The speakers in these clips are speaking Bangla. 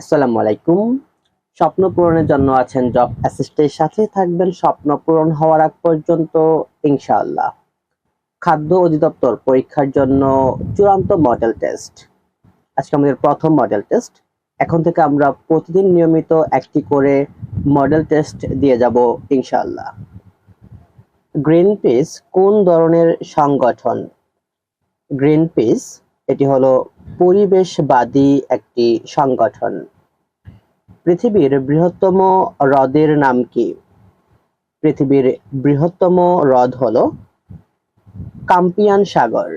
আসসালামু আলাইকুম। স্বপ্ন পূরণের জন্য আছেন জব অ্যাসিস্টের সাথে থাকবেন স্বপ্ন পূরণ হওয়ার আগ পর্যন্ত, ইনশাআল্লাহ। খাদ্য অধিদপ্তর পরীক্ষার জন্য চূড়ান্ত মডেল টেস্ট আজকে আমাদের প্রথম মডেল টেস্ট এখন থেকে আমরা প্রতিদিন নিয়মিত একটি করে মডেল টেস্ট দিয়ে যাব, ইনশাআল্লাহ। গ্রিন পিস কোন ধরনের সংগঠন? গ্রিন পিস এটি হলো পরিবেশবাদী একটি সংগঠন। পৃথিবীর বৃহত্তম হ্রদের নাম কি? পৃথিবীর বৃহত্তম হ্রদ হল কাম্পিয়ান সাগর।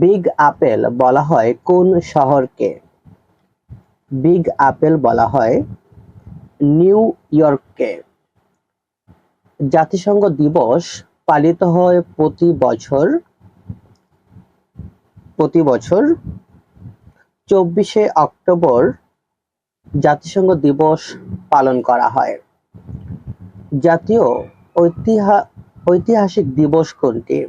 বিগ আপেল বলা হয় কোন শহরকে? বিগ আপেল বলা হয় নিউ ইয়র্ককে। জাতিসংঘ দিবস পালিত হয় প্রতি বছর প্রতি বছর চব্বিশে অক্টোবর জাতিসংঘ দিবস পালন করা হয়। জাতীয় ঐতিহা- ঐতিহাসিক দিবস কোনটি?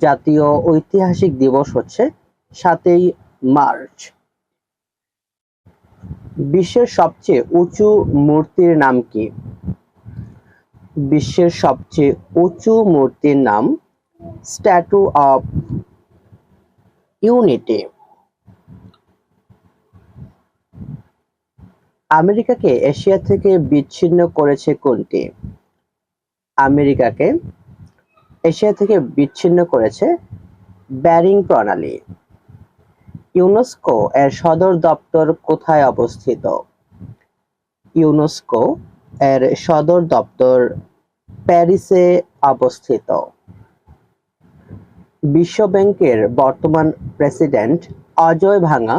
জাতীয় ঐতিহাসিক দিবস হচ্ছে সাতই মার্চ। বিশ্বের সবচেয়ে উঁচু মূর্তির নাম কি? বিশ্বের সবচেয়ে উঁচু মূর্তির নাম স্ট্যাটু অফ ইউনিটি। আমেরিকাকে এশিয়া থেকে বিচ্ছিন্ন করেছে কোনটি? আমেরিকাকে এশিয়া থেকে বিচ্ছিন্ন করেছে ব্যারিং প্রণালী। ইউনেস্কো এর সদর দপ্তর কোথায় অবস্থিত? ইউনেস্কো এর সদর দপ্তর প্যারিসে অবস্থিত। বিশ্ব ব্যাংকের বর্তমান প্রেসিডেন্ট অজয় ভাঙা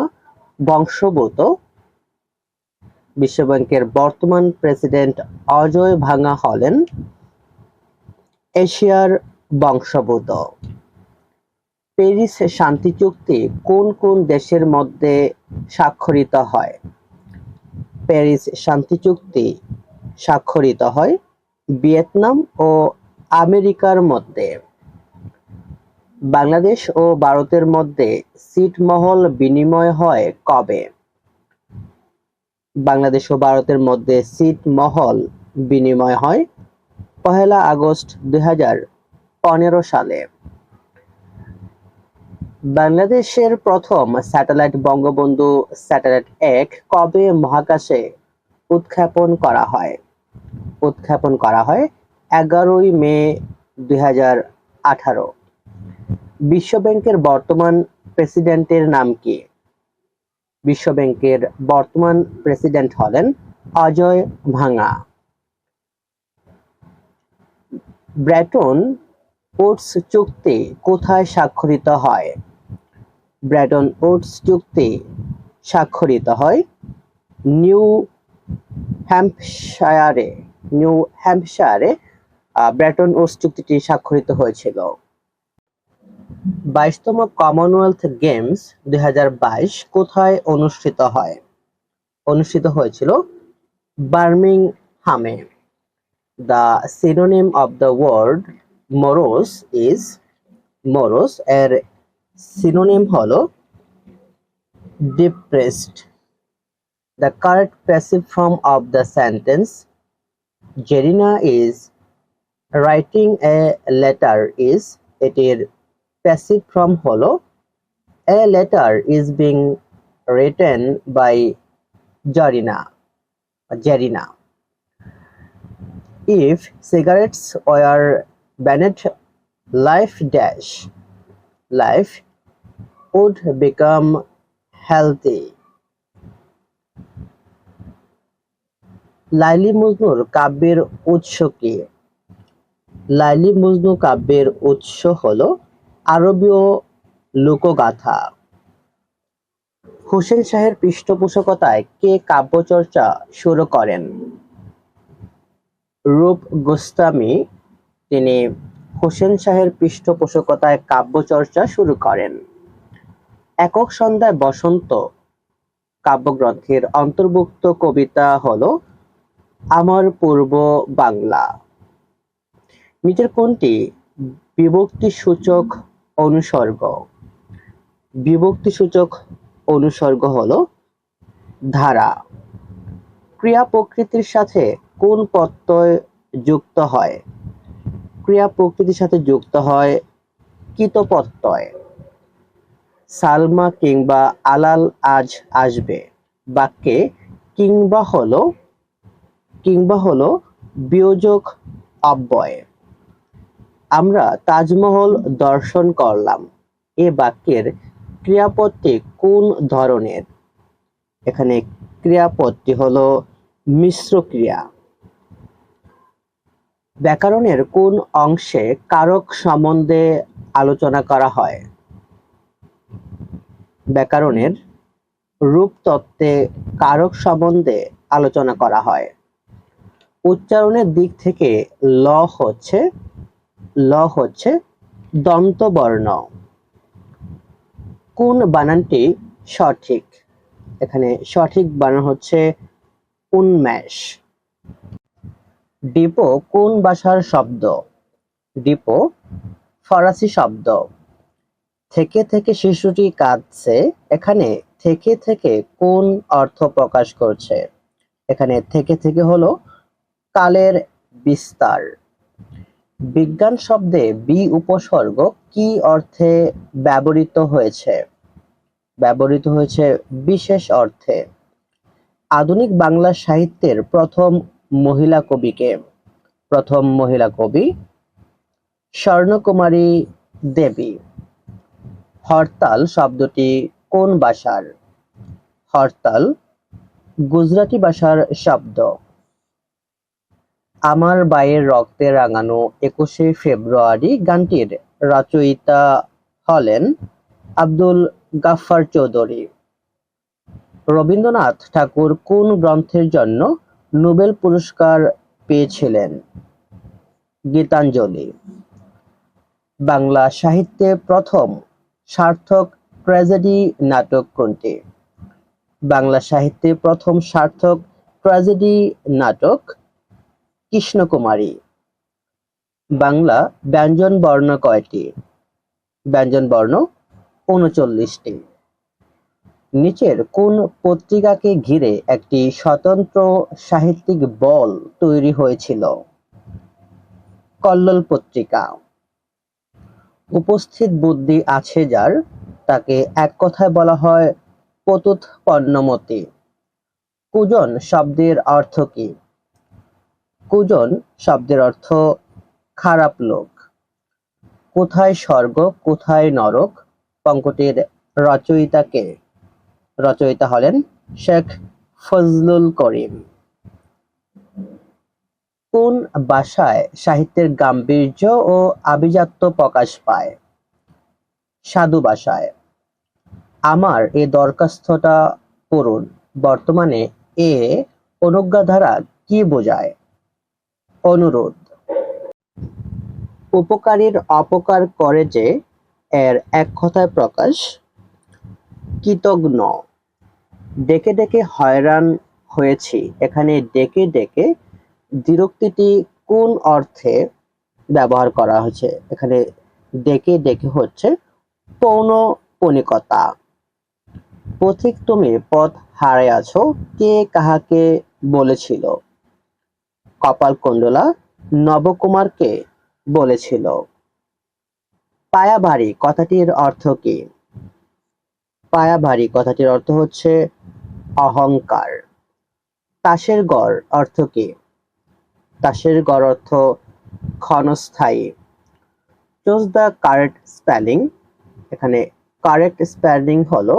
বংশগত বিশ্ব ব্যাংকের বর্তমান প্রেসিডেন্ট অজয় ভাঙা হলেন এশিয়ার বংশোদ্ভূত। প্যারিস শান্তি চুক্তি কোন কোন দেশের মধ্যে স্বাক্ষরিত হয়? প্যারিস শান্তি চুক্তি স্বাক্ষরিত হয় ভিয়েতনাম ও আমেরিকার মধ্যে। বাংলাদেশ ও ভারতের মধ্যে ছিটমহল বিনিময় হয় কবে? বাংলাদেশ ও ভারতের মধ্যে ছিটমহল বিনিময় হয় পহেলা আগস্ট দুই সালে। বাংলাদেশের প্রথম স্যাটেলাইট বঙ্গবন্ধু স্যাটেলাইট এক কবে মহাকাশে উৎক্ষেপণ করা হয়? উৎক্ষেপণ করা হয় এগারোই মে দুই আঠারো। বিশ্ব ব্যাংকের বর্তমান প্রেসিডেন্টের নাম কি? বিশ্ব ব্যাংকের বর্তমান প্রেসিডেন্ট হলেন অজয় ভাঙা। ব্র্যাটন উডস চুক্তি কোথায় স্বাক্ষরিত হয়? ব্র্যাটন ওটস চুক্তি স্বাক্ষরিত হয় নিউ হ্যাম্পশায়ারে। নিউ হ্যাম্পশায়ারে ব্র্যাটন উডস চুক্তিটি স্বাক্ষরিত হয়েছিল। বাইশতম কমনওয়েলথ গেমস দুই হাজার বাইশ কোথায় অনুষ্ঠিত হয়? অনুষ্ঠিত হয়েছিল বার্মিংহামে। The synonym of the word morose is morose এর সিনোনিম হল depressed the correct passive form of the sentence Zerina is writing a letter is এটির প্যাসিভ ফর্ম হলো a letter is being written by Zarina Zerina if cigarettes were banned life dash, life would become healthy. Laili মজনুর কাব্যের উৎস কি? লাইলি মজনু কাব্যের উৎস হলো আরবীয় লোকগাথা। হোসেন শাহের পৃষ্ঠপোষকতায় কে কাব্যচর্চা শুরু করেন? রূপ গোস্বামী, তিনি হোসেন শাহের পৃষ্ঠপোষকতায় কাব্যচর্চা শুরু করেন। একক সন্ধ্যায় বসন্ত কাব্যগ্রন্থের অন্তর্ভুক্ত কবিতা হলো আমার পূর্ব বাংলা। নিচের কোনটি বিভক্তি সূচক অনুসর্গ। বিভক্তি সূচক অনুসর্গ হল ধারা। ক্রিয়া প্রকৃতির সাথে কোন প্রত্যয় যুক্ত হয়? ক্রিয়া প্রকৃতির সাথে যুক্ত হয় কিত প্রত্যয়। সালমা কিংবা আলাল আজ আসবে। বাক্যে কিংবা হলো কিংবা হলো বিয়োজক অব্যয়। আমরা তাজমহল দর্শন করলাম। এ বাক্যের ক্রিয়াপদটি কোন ধরনের? এখানে ক্রিয়াপদটি হল মিশ্র ক্রিয়া। ব্যাকরণের কোন অংশে কারক সম্বন্ধে আলোচনা করা হয়? ব্যাকরণের রূপতত্ত্বে কারক সম্বন্ধে আলোচনা করা হয়। উচ্চারণের দিক থেকে ল হচ্ছে ল হচ্ছে দন্তবর্ণ। কোন বানানটি সঠিক? এখানে সঠিক বানান হচ্ছে উন্মেষ। ডিপো কোন ভাষার শব্দ? ডিপো ফরাসি শব্দ। থেকে থেকে শিশুটি কাঁদছে, এখানে থেকে থেকে কোন অর্থ প্রকাশ করছে? এখানে থেকে থেকে হলো কালের বিস্তার। বিজ্ঞান শব্দে বি উপসর্গ কি অর্থে ব্যবহৃত হয়েছে? ব্যবহৃত হয়েছে বিশেষ অর্থে। আধুনিক বাংলা সাহিত্যের প্রথম মহিলা কবিকে। প্রথম মহিলা কবি স্বর্ণকুমারী দেবী। হরতাল শব্দটি কোন ভাষার? হরতাল গুজরাটি ভাষার শব্দ। আমার বায়ের রক্তে রাঙানো একুশে ফেব্রুয়ারি গানটির রচয়িতা হলেন আব্দুল গাফফার চৌধুরী। রবীন্দ্রনাথ ঠাকুর কোন গ্রন্থের জন্য নোবেল পুরস্কার পেয়েছিলেন? গীতাঞ্জলি। বাংলা সাহিত্যে প্রথম সার্থক ট্র্যাজেডি নাটক কোনটি? বাংলা সাহিত্যে প্রথম সার্থক ট্র্যাজেডি নাটক কৃষ্ণকুমারী। বাংলা ব্যঞ্জন বর্ণ কয়টি? ব্যঞ্জন বর্ণ উনচল্লিশটি। নিচের কোন পত্রিকাকে ঘিরে একটি স্বতন্ত্র সাহিত্যিক বল তৈরি হয়েছিল? কল্লোল পত্রিকা। উপস্থিত বুদ্ধি আছে যার, তাকে এক কথায় বলা হয় পতুৎপন্নমতি কুজন শব্দের অর্থ কি? কুজন শব্দের অর্থ খারাপ লোক। কোথায় স্বর্গ, কোথায় নরক? পঙ্কটির রচয়িতাকে রচয়িতা হলেন শেখ ফজলুল করিম। কোন ভাষায় সাহিত্যের গাম্ভীর্য ও আভিজাত্য প্রকাশ পায়? সাধু ভাষায় আমার এ দরখাস্তটা পড়ুন। বর্তমানে এ অনুজ্ঞা দ্বারা কি বোঝায়? অনুরোধ। উপকারীর অপকার করে যে এর এক কথায় প্রকাশ, কৃতজ্ঞ। ডেকে ডেকে হয়রান হয়েছি। এখানে ডেকে ডেকে দ্বিরুক্তিটি কোন অর্থে ব্যবহার করা হয়েছে? এখানে ডেকে ডেকে হচ্ছে পৌনপণিকতা পথিক তুমি পথ হারাইয়াছ, কে কাহাকে বলেছিল? কপালকুণ্ডলা নবকুমারকে বলেছিল। পায়া ভারী কথাটির অর্থ কি? পায়া ভারী কথাটির অর্থ হচ্ছে অহংকার। তাসের গড় অর্থ কি? তাসের গড় অর্থ ক্ষণস্থায়ী। চুজ দ্য কারেক্ট স্পেলিং এখানে কারেক্ট স্পেলিং হলো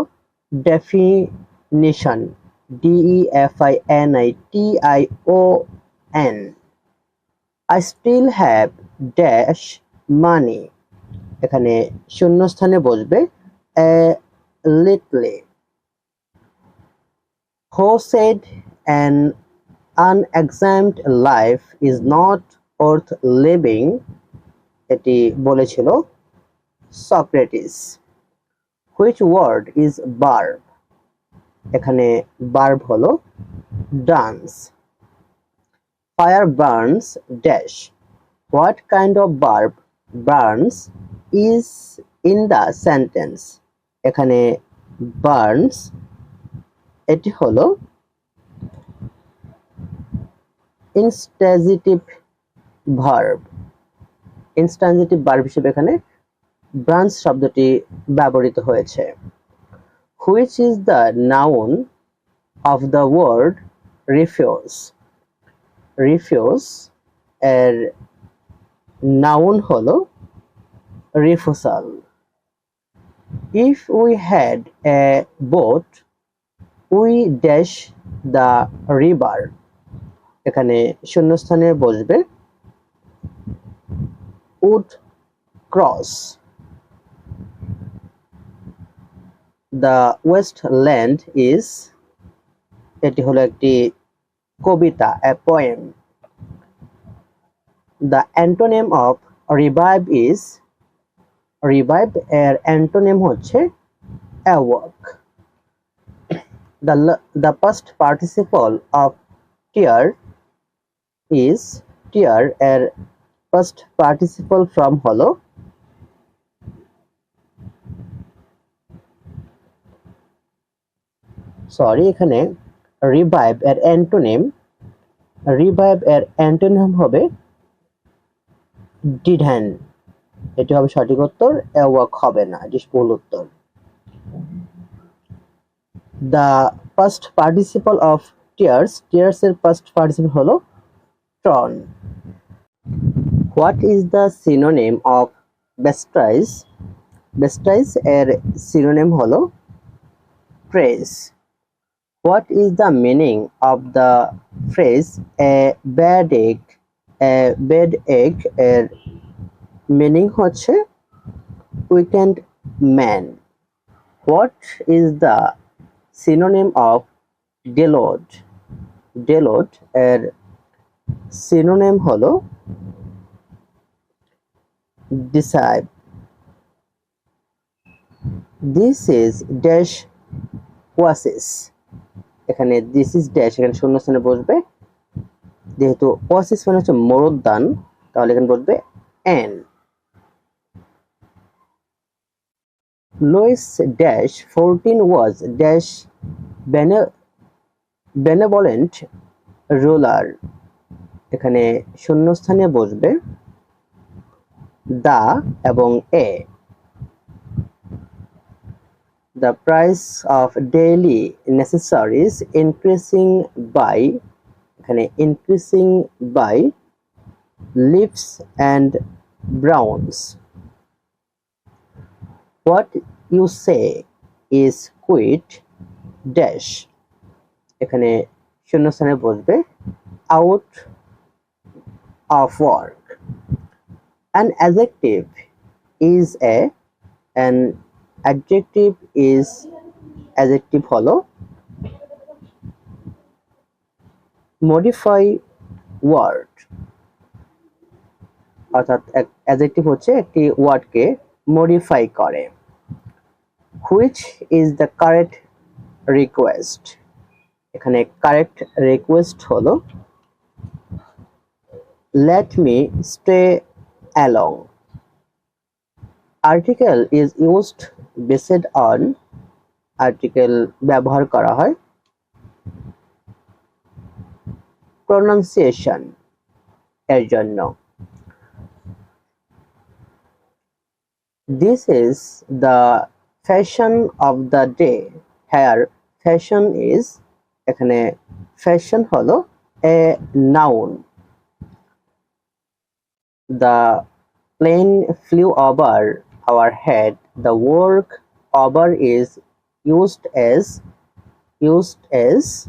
definition D F I N I T I O N I still have dash money এখানে শূন্যস্থানে বসবে a little he said an unexamined life is not worth living এটি বলেছিল Socrates. Which word is verb এখানে বার্ব হলো dance fire burns dash what kind of verb burns is in the sentence এখানে বার্নস এটি হলো ইনস্ট্যাজিটিভ ভার্ব ইনস্ট্যান্সিটিভ ভার্ব হিসেবে এখানে ব্রাঞ্চ শব্দটি ব্যবহৃত হয়েছে। Which is the noun of the word refuse refuse এর নাউন হলো refusal if we had a boat we dash the river এখানে শূন্যস্থানে বসবে would cross the waste land is এটি হলো একটি কবিতা a poem the antonym of revive is revive এর অ্যান্টোনেম হচ্ছে অ্যাওয়ার্ক the the past participle of tear is, tear এর past participle from হলো সরি এখানে রিভাইভ এর অ্যান্টোনিম রিভাইভ এর অ্যান্টোনিম হবে ডিডহ্যান এটি হবে সঠিক উত্তর, অ্যাওয়াক হবে না, এটি ভুল উত্তর। The first participle of tears tears এর ফার্স্ট পার্টিসিপল হলো torn what is the synonym of bestride bestride এর সিনোনেম হলো press what is the meaning of the phrase a bad egg a bad egg এর মিনিং হচ্ছে weakened man what is the synonym of deload? Deload, এর synonym হলো deceive. This is dash oasis. এখানে this is dash, এখানে শূন্যস্থানে বসবে। যেহেতু oasis মানে হচ্ছে মরুদ্যান তাহলে এখানে বসবে n Louis Dash 14 was Dash bene- roller এখানে শূন্যস্থানে বসবে। দা এবং এ। The price of daily necessaries increasing by এখানে increasing by leaves and browns what you say is quit dash এখানে শূন্যস্থানে বসবে out of work an adjective is a an adjective is adjective হলো modify word. অর্থাৎ অ্যাডজেক্টিভ হচ্ছে একটি ওয়ার্ডকে মডিফাই করে which is the correct request এখানে কারেক্ট রিকোয়েস্ট হলো let me stay along article is used based on article ব্যবহার করা হয় প্রনাউন্সিয়েশন এর জন্য This is the fashion of the day. Here fashion is এখানে fashion হলো a noun. The plane flew over our head. The work over is used as used as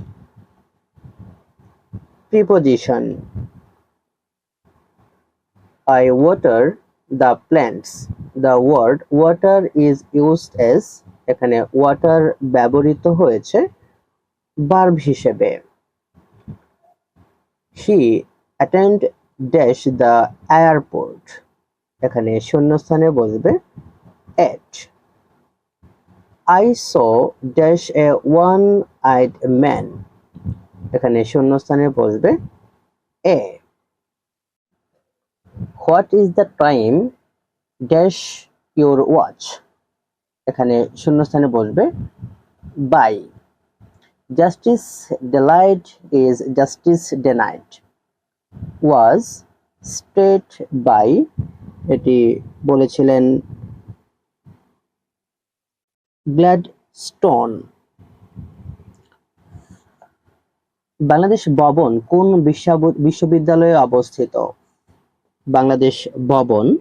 preposition. I water the plants. The word water is used as এখানে water ব্যবহৃত হয়েছে verb হিসেবে he attend dash the airport এখানে শূন্যস্থানে বসবে at I saw dash a one-eyed man এখানে শূন্যস্থানে বসবে a what is the time dash your watch এখানে শূন্যস্থানে বসবে by justice delayed is justice denied was stated by, এটি বলেছিলেন গ্ল্যাডস্টোন। বাংলাদেশ ভবন কোন বিশ্বব- বিশ্ববিদ্যালয়ে অবস্থিত? বাংলাদেশ ভবন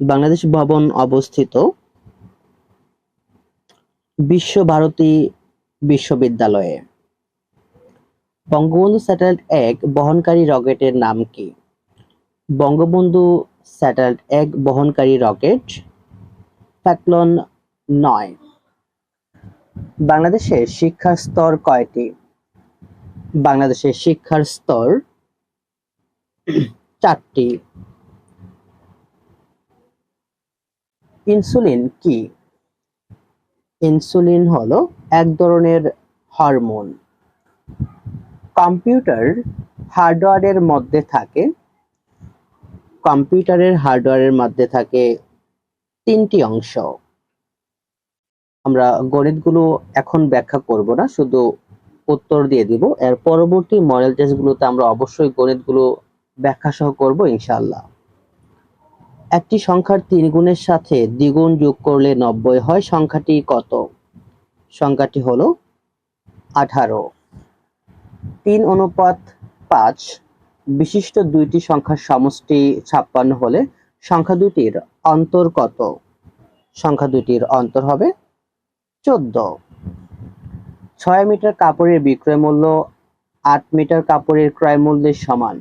বাংলাদেশ ভবন অবস্থিত বিশ্বভারতী বিশ্ববিদ্যালয়ে। বঙ্গবন্ধু স্যাটেলাইট এক বহনকারী রকেটের নাম কি? বঙ্গবন্ধু স্যাটেলাইট এক বহনকারী রকেট ফ্যাকলন নয়। বাংলাদেশের শিক্ষার স্তর কয়টি? বাংলাদেশের শিক্ষার স্তর চারটি। ইনসুলিন কি? ইনসুলিন হলো এক ধরনের হরমোন। কম্পিউটার হার্ডওয়্যারের মধ্যে থাকে। কম্পিউটারের হার্ডওয়্যারের মধ্যে থাকে তিনটি অংশ। আমরা গণিতগুলো এখন ব্যাখ্যা করব না, শুধু উত্তর দিয়ে দিব। এর পরবর্তী মডেল টেস্টগুলোতে আমরা অবশ্যই গণিতগুলো ব্যাখ্যা সহ করব, ইনশাআল্লাহ। একটি সংখ্যার তিন গুণের সাথে দ্বিগুণ যোগ করলে নব্বই হয়। সংখ্যাটি কত? সংখ্যাটি হলো আঠারো। তিন অনুপাত পাঁচ, বিশিষ্ট দুইটি সংখ্যার সমষ্টি ছাপ্পান্ন হলে সংখ্যা দুইটির অন্তর কত? সংখ্যা দুইটির অন্তর হবে চোদ্দ। ছয় মিটার কাপড়ের বিক্রয় মূল্য, আট মিটার কাপড়ের ক্রয় মূল্যের সমান,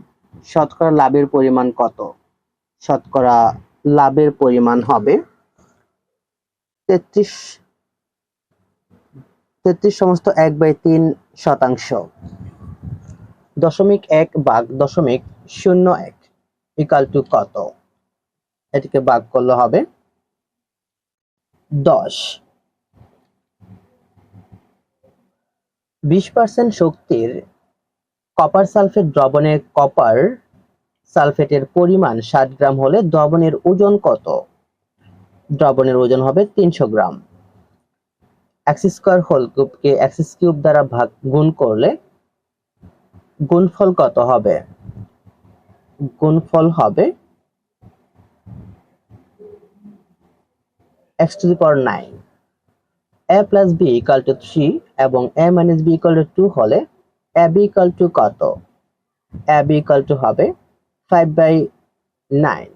শতকরা লাভের পরিমাণ কত? শতকরা লাভের পরিমাণ হবে তেত্রিশ তেত্রিশ সমস্ত এক বাই তিন শতাংশ। দশমিক এক ভাগ দশমিক শূন্য এক ইকাল টু কত? এটিকে ভাগ করলে হবে দশ। বিশ পার্সেন্ট শক্তির কপার সালফেট দ্রবণে কপার সালফেটের পরিমাণ ষাট গ্রাম হলে দ্রবণের ওজন কত? দ্রবণের ওজন হবে তিনশো গ্রাম। এক্স স্কোয়ার হোল কিউবকে এক্স কিউব দ্বারা ভাগ গুণ করলে গুণফল কত হবে? গুণফল হবে x to the power nine a plus b equal to three এবং a minus b equal to two হলে এ বি ইকাল টু কত? এ বি ইকাল টু হবে ফাইভ বাই নাইন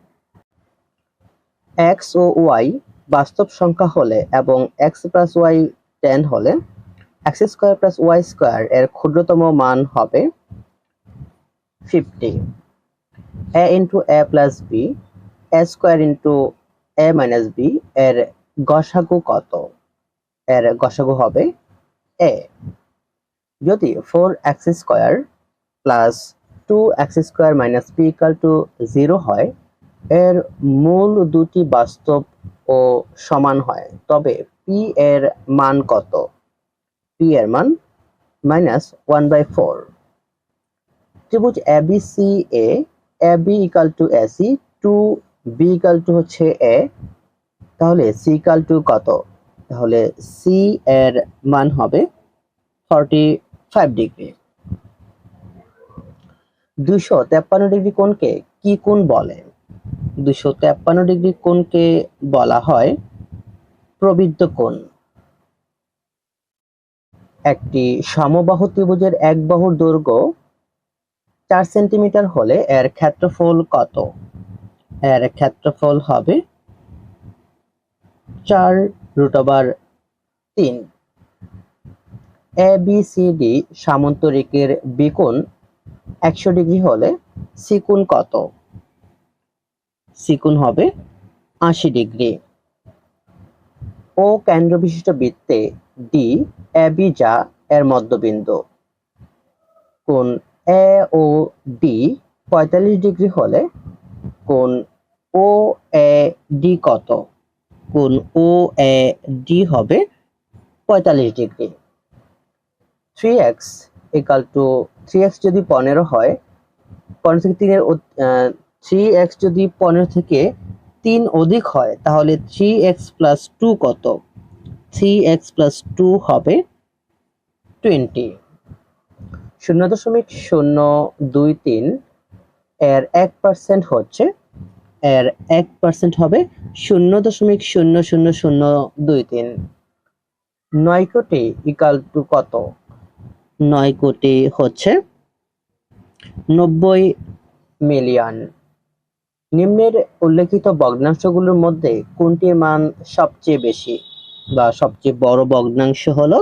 এক্স ও ওয়াই বাস্তব সংখ্যা হলে এবং এক্স প্লাস ওয়াই টেন হলে x square plus y square এর ক্ষুদ্রতম মান হবে fifty a into a plus b a square into a minus b এর গসাগু কত? এর গসাগু হবে এ যদি four x square plus two x square minus p equal to zero হয়, এর মূল দুটি বাস্তব ও সমান হয়। তবে পি এর মান কত? পি এর মান মাইনাস ওয়ান বাই ফোর ত্রিভুজ A B C A A B equal to AC to B equal to হচ্ছে এ তাহলে সি ইকাল টু কত? তাহলে সি এর মান হবে ফর্টি ফাইভ ডিগ্রি দুশো তেপ্পান্ন ডিগ্রি কোণকে কি কোণ বলে? দুশো তেপ্পান্ন ডিগ্রি কোণকে বলা হয় প্রবৃদ্ধ কোণ। একটি সমবাহু ত্রিভুজের এক বাহুর দৈর্ঘ্য চার সেন্টিমিটার হলে এর ক্ষেত্রফল কত? এর ক্ষেত্রফল হবে চার রুট ওভার তিন। এ বি সি ডি সামন্তরিকের বিকোণ একশো ডিগ্রি হলে সিকুণ কত? সিকুণ হবে আশি ডিগ্রি। ও কেন্দ্র বিশিষ্ট বৃত্তে ডি, এ বি যা এর মধ্যবিন্দু। কোণ এ ও ডি পঁয়তাল্লিশ ডিগ্রি হলে কোণ ও এ ডি কত? কোণ ও এ ডি হবে পঁয়তাল্লিশ degree. Three x equal to three x যদি পনেরো হয়, পনেরো থেকে তিনের থ্রি এক্স যদি পনেরো থেকে তিন অধিক হয়, তাহলে থ্রি এক্স প্লাস টু কত? থ্রি এক্স প্লাস টু হবে টোয়েন্টি শূন্য দশমিক শূন্য দুই তিন, এর এক পার্সেন্ট হচ্ছে, এর এক পার্সেন্ট হবে শূন্য দশমিক শূন্য শূন্য শূন্য দুই তিন। নয় কোটি ইকাল টু কত? নয় কোটি হচ্ছে নব্বই মিলিয়ন। নিম্নের উল্লেখিত ভগ্নাংশগুলোর মধ্যে কোনটির মান সবচেয়ে বেশি বা সবচেয়ে বড় ভগ্নাংশ হলো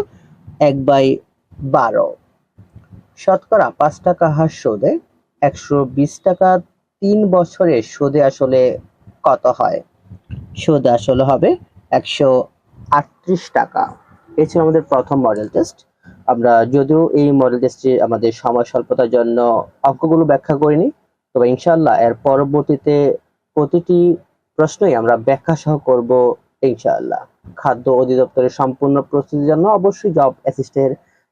এক বাই বারো? শতকরা পাঁচ টাকা হার সুদে একশো বিশ টাকা তিন বছরের সুদে আসলে কত হয়? সুদ আসলে হবে একশো আটত্রিশ টাকা। এই ছিল আমাদের প্রথম মডেল টেস্ট আমরা যদিও এই মডেল টেস্টে আমাদের সময় স্বল্পতার জন্য অঙ্কগুলো ব্যাখ্যা করিনি, তবে ইনশাল্লাহ এর পরবর্তীতে প্রতিটি প্রশ্নই আমরা ব্যাখ্যা সহ করব ইনশাআল্লাহ। খাদ্য অধিদপ্তরের সম্পূর্ণ প্রস্তুতির জন্য অবশ্যই জব অ্যাসিস্টের